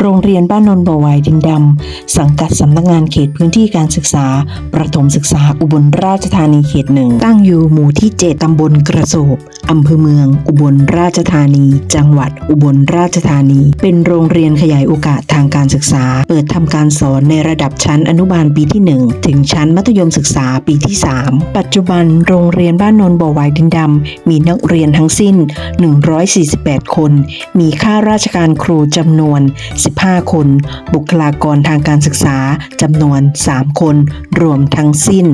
โรงเรียนบ้านนนบ่อวายดินดำ สังกัดสำนักงานเขตพื้นที่การศึกษา ประถมศึกษาอุบลราชธานีเขตหนึ่ง ตั้งอยู่หมู่ที่ 7 ตำบลกระโสบอำเภอเมือง อุบลราชธานี จังหวัดอุบลราชธานี เป็นโรงเรียนขยายโอกาสทางการศึกษา เปิดทำการสอนในระดับชั้นอนุบาลปีที่ 1 ถึงชั้นมัธยมศึกษาปีที่ 3 ปัจจุบันโรงเรียนบ้านนนบ่อวายดินดำ มีนักเรียนทั้งสิ้น 148 คน มีข้าราชการครูจำนวน15 คน บุคลากรทางการศึกษาจำนวน 3 คน รวมทั้งสิ้น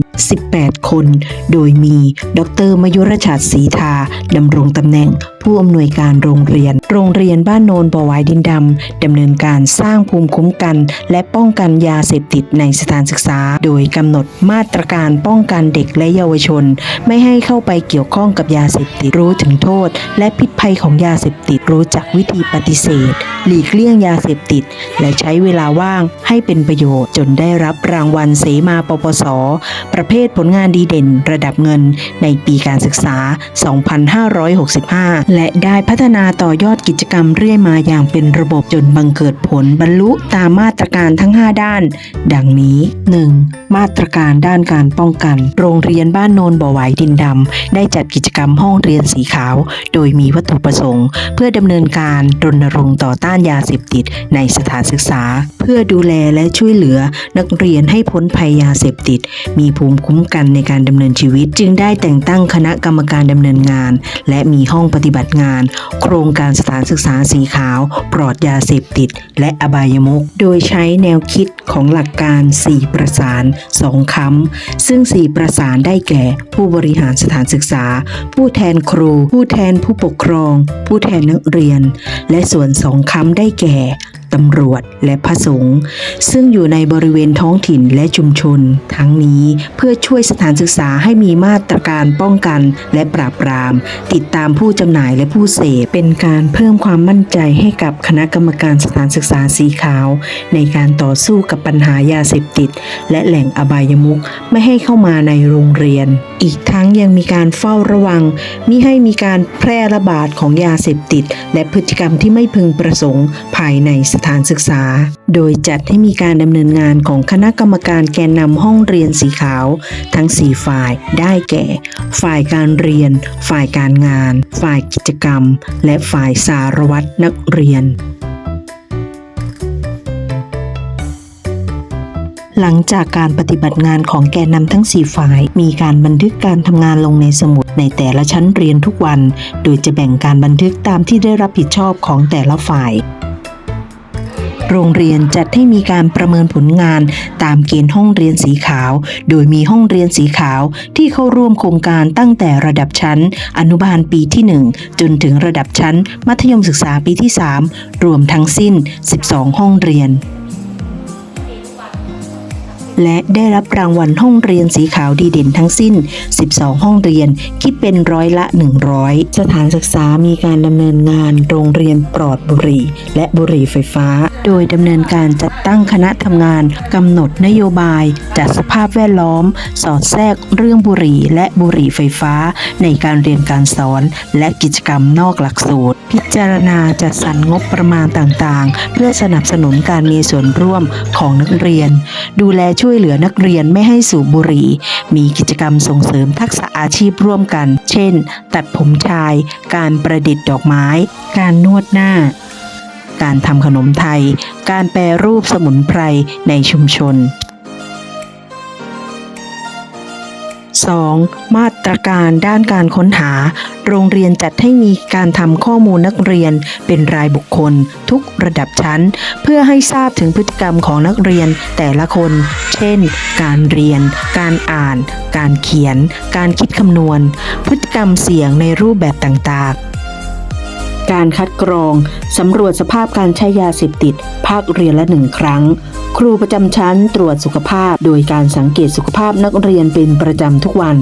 18 คน โดยมี ดร มยุรชาติศรีทาดำรงตำแหน่ง ผู้อำนวยการโรงเรียน โรงเรียนบ้านโนนบ่อวายดินดำดำเนินการสร้างภูมิคุ้มกัน และป้องกันยาเสพติดในสถานศึกษา โดยกำหนดมาตรการป้องกันเด็กและเยาวชน ไม่ให้เข้าไปเกี่ยวข้องกับยาเสพติดรู้ถึงโทษ และพิษภัยของยาเสพติดรู้จักวิธีปฏิเสธ หลีกเลี่ยงยาเสพติด และใช้เวลาว่างให้เป็นประโยชน์จนได้รับรางวัลเสมาปปสประเภทผลงานดีเด่นระดับเงินในปีการศึกษา 2565 และได้พัฒนาต่อยอดกิจกรรมเรื่อยมาอย่างเป็นระบบจนบังเกิดผลบรรลุตามมาตรการทั้ง 5 ด้าน ดังนี้ 1. มาตรการด้านการป้องกัน โรงเรียนบ้านโนนบ่อไหวดินดำ ได้จัดกิจกรรมห้องเรียนสีขาว โดยมีวัตถุประสงค์ เพื่อดำเนินการรณรงค์ต่อต้านยาเสพติดในสถานศึกษา เพื่อดูแลและช่วยเหลือนักเรียนให้พ้นภัยยาเสพติด มีภูมิคุ้มกันในการดำเนินชีวิต จึงได้แต่งตั้งคณะกรรมการดำเนินงาน และมีห้องปฏิบัติงาน โครงการสถานศึกษาสีขาว ปลอดยาเสพติด และอบายมุขโดยใช้แนวคิดของหลักการ 4 ประสาน2คำซึ่ง 4 ประสานได้แก่ ผู้บริหารสถานศึกษา ผู้แทนครู ผู้แทนผู้ปกครอง ผู้แทนนักเรียน และส่วนสองคำได้แก่ ตำรวจและพระสงฆ์ซึ่งอยู่ในบริเวณท้องถิ่นและชุมชน ทั้งนี้เพื่อช่วยสถานศึกษาให้มีมาตรการป้องกันและปราบปราม ติดตามผู้จำหน่ายและผู้เสพเป็นการเพิ่มความมั่นใจให้กับคณะกรรมการสถานศึกษาสีขาว ในการต่อสู้กับปัญหายาเสพติด และแหล่งอบายมุขไม่ให้เข้ามาในโรงเรียน อีกทั้งยังมีการเฝ้าระวังมิให้มีการแพร่ระบาดของยาเสพติด และพฤติกรรมที่ไม่พึงประสงค์ภายในสถานศึกษา โดยจัดให้มีการดำเนินงานของคณะกรรมการแกนนำห้องเรียนสีขาว ทั้ง 4 ฝ่ายได้แก่ ฝ่ายการเรียน ฝ่ายการงาน ฝ่ายกิจกรรม และฝ่ายสารวัตรนักเรียนหลังจากการปฏิบัติงานของแกนนำทั้ง 4 ฝ่าย มีการบันทึกการทำงานลงในสมุดในแต่ละชั้นเรียนทุกวัน โดยจะแบ่งการบันทึกตามที่ได้รับผิดชอบของแต่ละฝ่าย โรงเรียนจัดให้มีการประเมินผลงานตามเกณฑ์ห้องเรียนสีขาว โดยมีห้องเรียนสีขาวที่เข้าร่วมโครงการตั้งแต่ระดับชั้น อนุบาลปีที่ 1 จนถึงระดับชั้น มัธยมศึกษาปีที่ 3 รวมทั้งสิ้น 12 ห้องเรียน และได้รับรางวัลห้องเรียนสีขาวดีเด่นทั้งสิ้น 12 ห้องเรียน คิดเป็นร้อยละ 100 สถานศึกษามีการดำเนินงานโรงเรียนปลอดบุหรี่ และบุหรี่ไฟฟ้า โดยดำเนินการจัดตั้งคณะทำงานกำหนดนโยบาย จัดสภาพแวดล้อม สอดแทรกเรื่องบุหรี่และบุหรี่ไฟฟ้า ในการเรียนการสอนและกิจกรรมนอกหลักสูตร พิจารณาจัดสรรงบประมาณต่างๆ เพื่อสนับสนุนการมีส่วนร่วมของนักเรียน ดูแลช่วยเหลือนักเรียนไม่ให้สูบบุหรี่ มีกิจกรรมส่งเสริมทักษะอาชีพร่วมกัน เช่น ตัดผมชาย การประดิษฐ์ดอกไม้ การนวดหน้า การทำขนมไทย การแปรรูปสมุนไพรในชุมชน 2. มาตรการด้านการค้นหา โรงเรียนจัดให้มีการทำข้อมูลนักเรียน เป็นรายบุคคล ทุกระดับชั้น เพื่อให้ทราบถึงพฤติกรรมของนักเรียนแต่ละคน เช่น การเรียน การอ่าน การเขียน การคิดคำนวณ พฤติกรรมเสี่ยงในรูปแบบต่างๆการคัดกรอง สำรวจสภาพการใช้ยาเสพติด ภาคเรียนละหนึ่งครั้ง ครูประจำชั้นตรวจสุขภาพ โดยการสังเกตสุขภาพนักเรียนเป็นประจำทุกวัน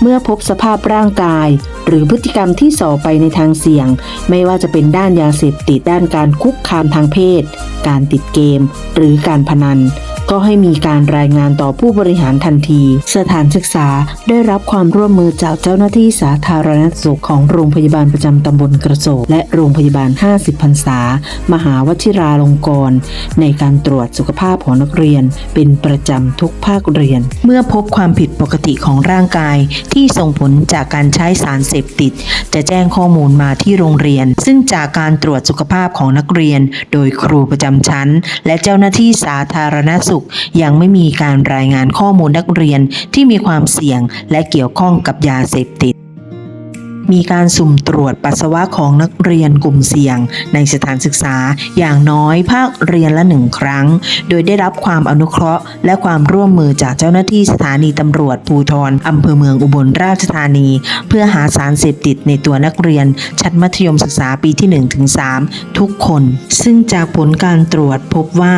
เมื่อพบสภาพร่างกาย หรือพฤติกรรมที่ส่อไปในทางเสี่ยง ไม่ว่าจะเป็นด้านยาเสพติดด้านการคุกคามทางเพศ การติดเกม หรือการพนัน ก็ให้มีการรายงานต่อผู้บริหารทันที สถานศึกษาได้รับความร่วมมือจากเจ้าหน้าที่สาธารณสุขของโรงพยาบาลประจำตำบลกระโสกและโรงพยาบาล 50พรรษา มหาวชิราลงกรณ์ในการตรวจสุขภาพของนักเรียน เป็นประจำทุกภาคเรียน เมื่อพบความผิดปกติของร่างกายที่ส่งผลจากการใช้สารเสพติด จะแจ้งข้อมูลมาที่โรงเรียน ซึ่งจากการตรวจสุขภาพของนักเรียน โดยครูประจำชั้น และเจ้าหน้าที่สาธารณสุขสุข ยังไม่มีการรายงานข้อมูลนักเรียนที่มีความเสี่ยงและเกี่ยวข้องกับยาเสพติด มีการสุ่มตรวจปัสสาวะของนักเรียนกลุ่มเสี่ยง ในสถานศึกษาอย่างน้อยภาคเรียนละหนึ่งครั้ง โดยได้รับความอนุเคราะห์ และความร่วมมือจากเจ้าหน้าที่สถานีตำรวจภูธรอำเภอเมืองอุบลราชธานี เพื่อหาสารเสพติดในตัวนักเรียน ชั้นมัธยมศึกษาปีที่1-3ทุกคน ซึ่งจากผลการตรวจพบว่า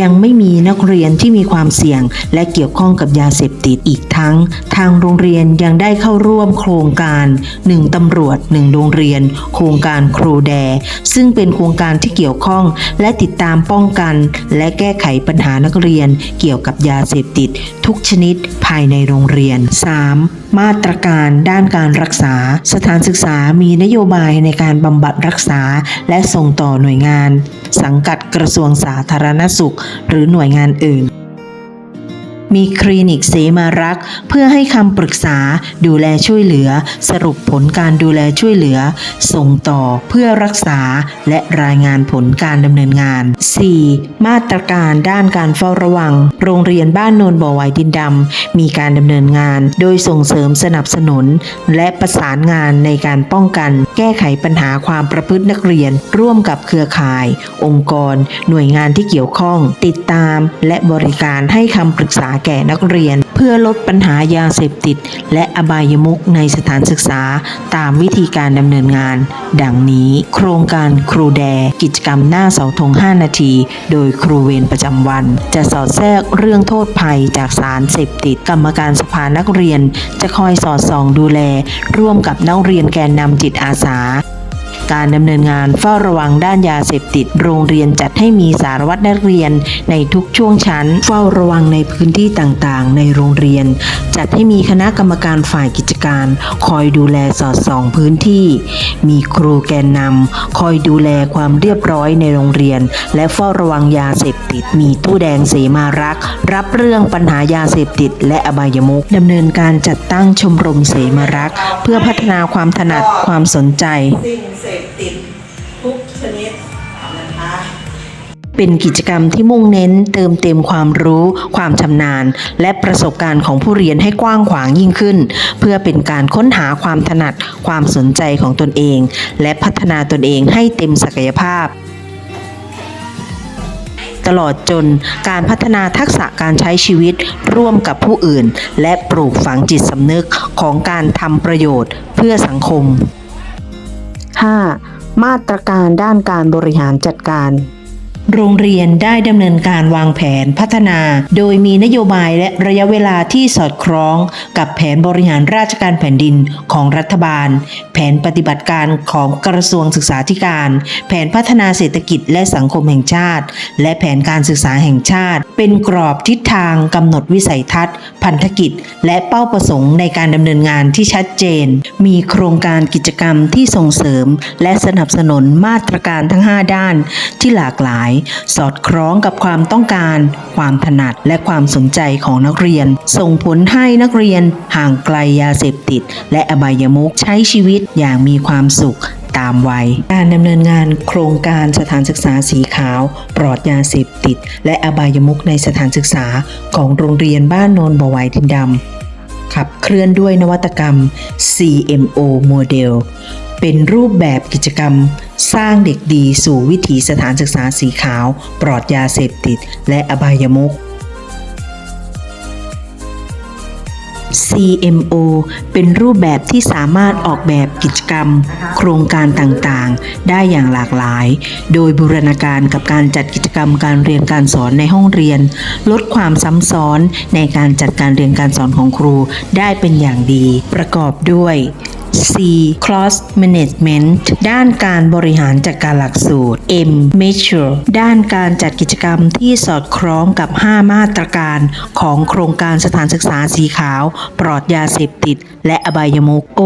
ยังไม่มีนักเรียนที่มีความเสี่ยง และเกี่ยวข้องกับยาเสพติดอีกทั้ง ทางโรงเรียนยังได้เข้าร่วมโครงการ1ตำรวจ 1 โรงเรียน โครงการครูแด ซึ่งเป็นโครงการที่เกี่ยวข้อง และติดตามป้องกัน และแก้ไขปัญหานักเรียน เกี่ยวกับยาเสพติด ทุกชนิดภายในโรงเรียน 3. มาตรการด้านการรักษา สถานศึกษามีนโยบายในการบำบัดรักษา และส่งต่อหน่วยงาน สังกัดกระทรวงสาธารณสุข หรือหน่วยงานอื่น มีคลินิกเสมารักษ์เพื่อให้คำปรึกษาดูแลช่วยเหลือ สรุปผลการดูแลช่วยเหลือ ส่งต่อเพื่อรักษาและรายงานผลการดำเนินงาน 4. มาตรการด้านการเฝ้าระวัง โรงเรียนบ้านโนนบ่อไวดินดำมีการดำเนินงาน โดยส่งเสริมสนับสนุน และประสานงานในการป้องกัน แก้ไขปัญหาความประพฤตินักเรียน ร่วมกับเครือข่าย องค์กร หน่วยงานที่เกี่ยวข้อง ติดตาม และบริการให้คำปรึกษาแก่นักเรียน เพื่อลดปัญหายาเสพติด และอบายมุขในสถานศึกษาตามวิธีการดำเนินงาน ดังนี้โครงการครูแด กิจกรรมหน้าเสาธง 5 นาที โดยครูเวรประจำวัน จะสอดแทรกเรื่องโทษภัยจากสารเสพติด กรรมการสภานักเรียน จะคอยสอดส่องดูแล ร่วมกับนักเรียนแกนนำจิตอาสา การดำเนินงานเฝ้าระวังด้านยาเสพติด โรงเรียนจัดให้มีสารวัตรนักเรียนในทุกช่วงชั้น เฝ้าระวังในพื้นที่ต่างๆ ในโรงเรียน จัดให้มีคณะกรรมการฝ่ายกิจการ คอยดูแลสอดส่องพื้นที่ มีครูแกนนำคอยดูแลความเรียบร้อยในโรงเรียน และเฝ้าระวังยาเสพติด มีตู้แดงเสมารัก รับเรื่องปัญหายาเสพติด และอบายมุขดำเนินการจัดตั้งชมรมเสมารัก เพื่อพัฒนาความถนัดความสนใจ สิ่งเสพติดทุกชนิดนะคะเป็นกิจกรรมที่มุ่งเน้นเติมเต็มความรู้ ความชำนาญ และประสบการณ์ของผู้เรียนให้กว้างขวางยิ่งขึ้น เพื่อเป็นการค้นหาความถนัด ความสนใจของตนเอง และพัฒนาตนเองให้เต็มศักยภาพ ตลอดจนการพัฒนาทักษะการใช้ชีวิตร่วมกับผู้อื่น และปลูกฝังจิตสำนึกของการทำประโยชน์เพื่อสังคม 5. มาตรการด้านการบริหารจัดการ โรงเรียนได้ดำเนินการวางแผนพัฒนา โดยมีนโยบายและระยะเวลาที่สอดคล้อง กับแผนบริหารราชการแผ่นดินของรัฐบาล แผนปฏิบัติการของกระทรวงศึกษาธิการ แผนพัฒนาเศรษฐกิจและสังคมแห่งชาติ และแผนการศึกษาแห่งชาติ เป็นกรอบทิศทางกำหนดวิสัยทัศน์ พันธกิจ และเป้าประสงค์ในการดำเนินงานที่ชัดเจน มีโครงการกิจกรรมที่ส่งเสริม และสนับสนุนมาตรการทั้ง 5 ด้านที่หลากหลายสอดคล้องกับความต้องการ ความถนัดและความสนใจของนักเรียน ส่งผลให้นักเรียนห่างไกลยาเสพติด และอบายมุขใช้ชีวิตอย่างมีความสุขตามวัย การดำเนินงานโครงการสถานศึกษาสีขาว ปลอดยาเสพติด และอบายมุขในสถานศึกษาของโรงเรียนบ้านโนนบวายดินดำขับเคลื่อนด้วยนวัตกรรม CMO โม เป็นรูปแบบกิจกรรม สร้างเด็กดีสู่วิถีสถานศึกษาสีขาว ปลอดยาเสพติด และอบายมุข CMO เป็นรูปแบบที่สามารถออกแบบกิจกรรม โครงการต่างๆ ได้อย่างหลากหลาย โดยบูรณาการกับการจัดกิจกรรมการเรียนการสอนในห้องเรียน ลดความซ้ำซ้อนในการจัดการเรียนการสอนของครูได้เป็นอย่างดี ประกอบด้วย C Cross Management ด้านการบริหารจัดการหลักสูตร M Mature ด้านการจัดกิจกรรมที่สอดคล้องกับ 5 มาตรการของโครงการสถานศึกษาสีขาว ปลอดยาเสพติด และอบายมุข O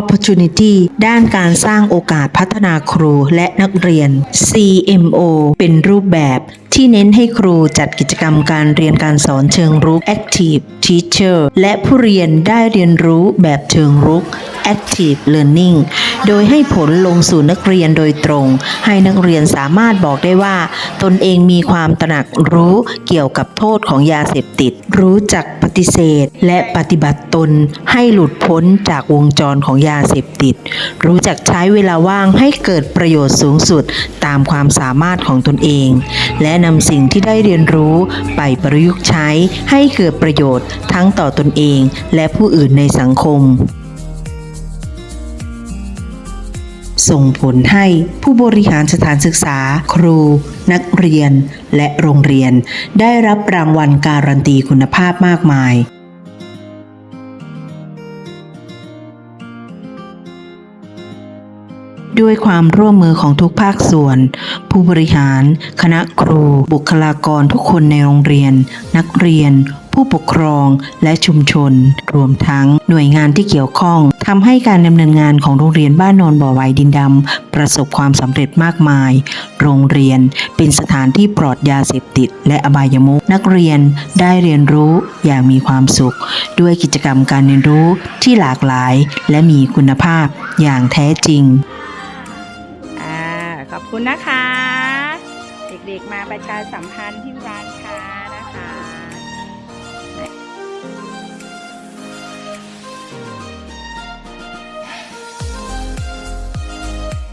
Opportunity ด้านการสร้างโอกาสพัฒนาครูและนักเรียน CMO เป็นรูปแบบที่เน้นให้ครูจัดกิจกรรมการเรียนการสอนเชิงรุก Active Teacher และผู้เรียนได้เรียนรู้แบบเชิงรุก Active Learning โดยให้ผลลงสู่นักเรียนโดยตรง ให้นักเรียนสามารถบอกได้ว่า ตนเองมีความตระหนักรู้เกี่ยวกับโทษของยาเสพติด รู้จักปฏิเสธ และปฏิบัติตนให้หลุดพ้นจากวงจรของยาเสพติด รู้จักใช้เวลาว่างให้เกิดประโยชน์สูงสุดตามความสามารถของตนเอง และนำสิ่งที่ได้เรียนรู้ไปประยุกต์ใช้ให้เกิดประโยชน์ทั้งต่อตนเองและผู้อื่นในสังคมส่งผลให้ผู้บริหารสถานศึกษา ครู นักเรียน และโรงเรียน ได้รับรางวัลการันตีคุณภาพมากมาย ด้วยความร่วมมือของทุกภาคส่วน ผู้บริหาร คณะครู บุคลากรทุกคนในโรงเรียน นักเรียน ผู้ปกครองและชุมชน รวมทั้งหน่วยงานที่เกี่ยวข้องทำให้การดำเนินงานของโรงเรียนบ้านโนนบ่อไวดินดำประสบความสำเร็จมากมาย โรงเรียนเป็นสถานที่ปลอดยาเสพติด และอบายมุขนักเรียนได้เรียนรู้อย่างมีความสุข ด้วยกิจกรรมการเรียนรู้ที่หลากหลาย และมีคุณภาพอย่างแท้จริง คุณนะคะ เด็กๆมาประชาสัมพันธ์ที่ร้าน